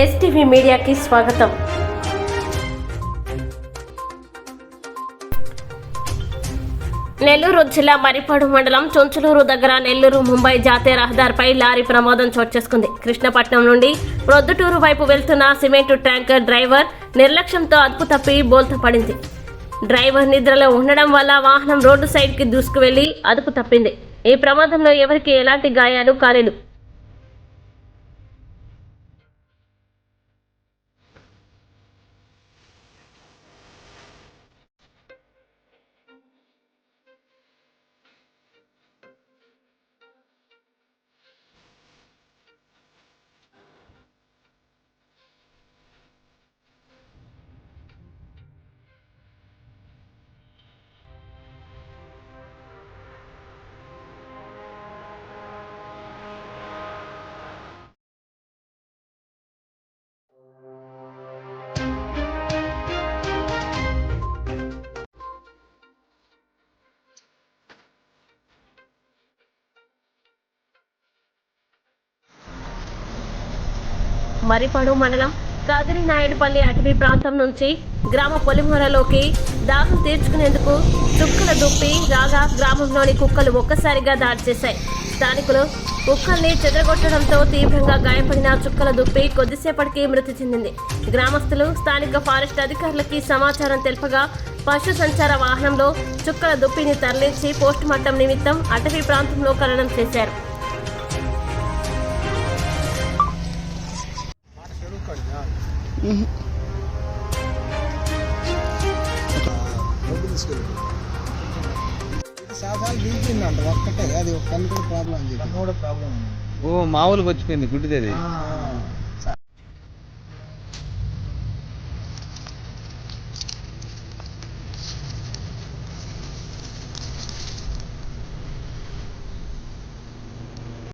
STV మీడియాకి స్వాగతం. నెల్లూరు జిల్లా మరిపాడు మండలం చొంచులూరు దగ్గర నెల్లూరు ముంబై జాతీయ రహదారిపై లారీ ప్రమాదం చోటు చేసుకుంది. కృష్ణపట్నం నుండి ప్రొద్దుటూరు వైపు వెళ్తున్న సిమెంటు ట్యాంకర్ డ్రైవర్ నిర్లక్ష్యంతో అదుపు తప్పి బోల్త పడింది. డ్రైవర్ నిద్రలో ఉండడం వల్ల వాహనం రోడ్డు సైడ్కి దూసుకువెళ్ళి అదుపు తప్పింది. ఈ ప్రమాదంలో ఎవరికి ఎలాంటి గాయాలు కాలేదు. మరిపాడు మండలం కాదిరి నాయుడుపల్లి అటవీ ప్రాంతం నుంచి గ్రామ పొలిమూరలోకి దాహం తీర్చుకునేందుకు చుక్కల దుప్పి రాగా గ్రామంలోని కుక్కలు ఒక్కసారిగా దాడి చేశాయి స్థానికులు కుక్కల్ని చెదరగొట్టడంతో తీవ్రంగా గాయపడిన చుక్కల దుప్పి కొద్దిసేపటికి మృతి చెందింది. గ్రామస్తులు స్థానిక ఫారెస్ట్ అధికారులకి సమాచారం తెలుపగా పశు సంచార వాహనంలో చుక్కల దుప్పిని తరలించి పోస్టుమార్టం నిమిత్తం అటవీ ప్రాంతంలో ఖననం చేశారు. ఓ మామూలుగా వచ్చిపోయింది గుడ్డిది అది.